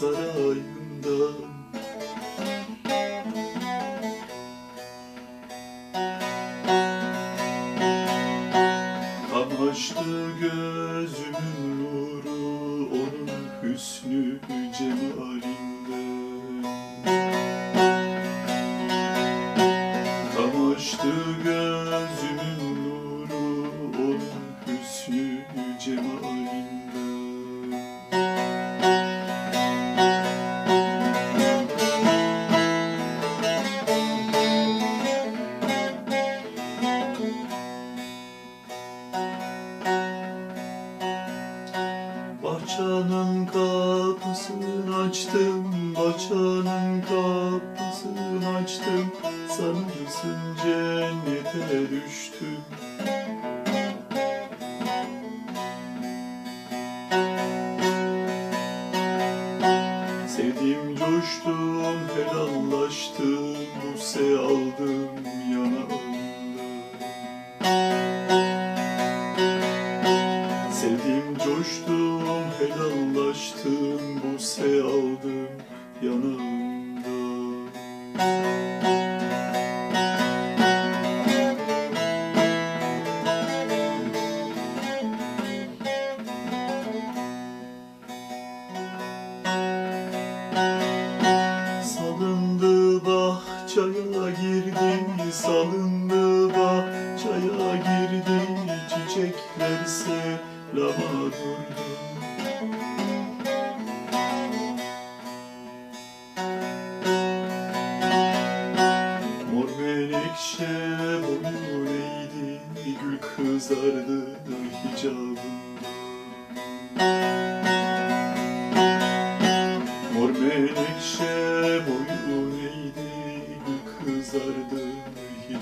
Sarayından Kamaştı gözümün nuru Onun hüsnü Bahçanın kapısını açtım, bahçanın kapısını açtım. Sanırsın cennete düştüm. Sevdim coştum, helallaştım Buse aldım Sevdim helallaştım Buse aldım yanağımda Salındı bahçaya girdi, salındı bahçaya girdi Çiçekler selama durdu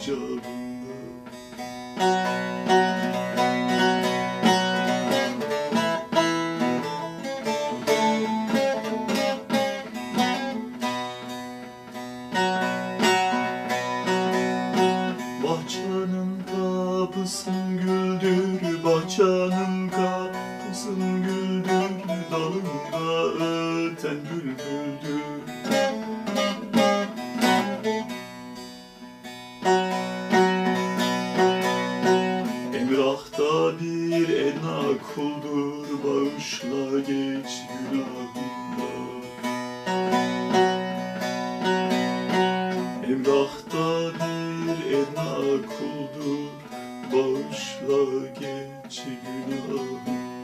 hicabında Bahçanın kapısın güldür Bahçanın kapısın güldür. Dalında öten bülbüldür Bağışla geç günahımda Emrahta bir ena kuldur Bağışla geç günahımda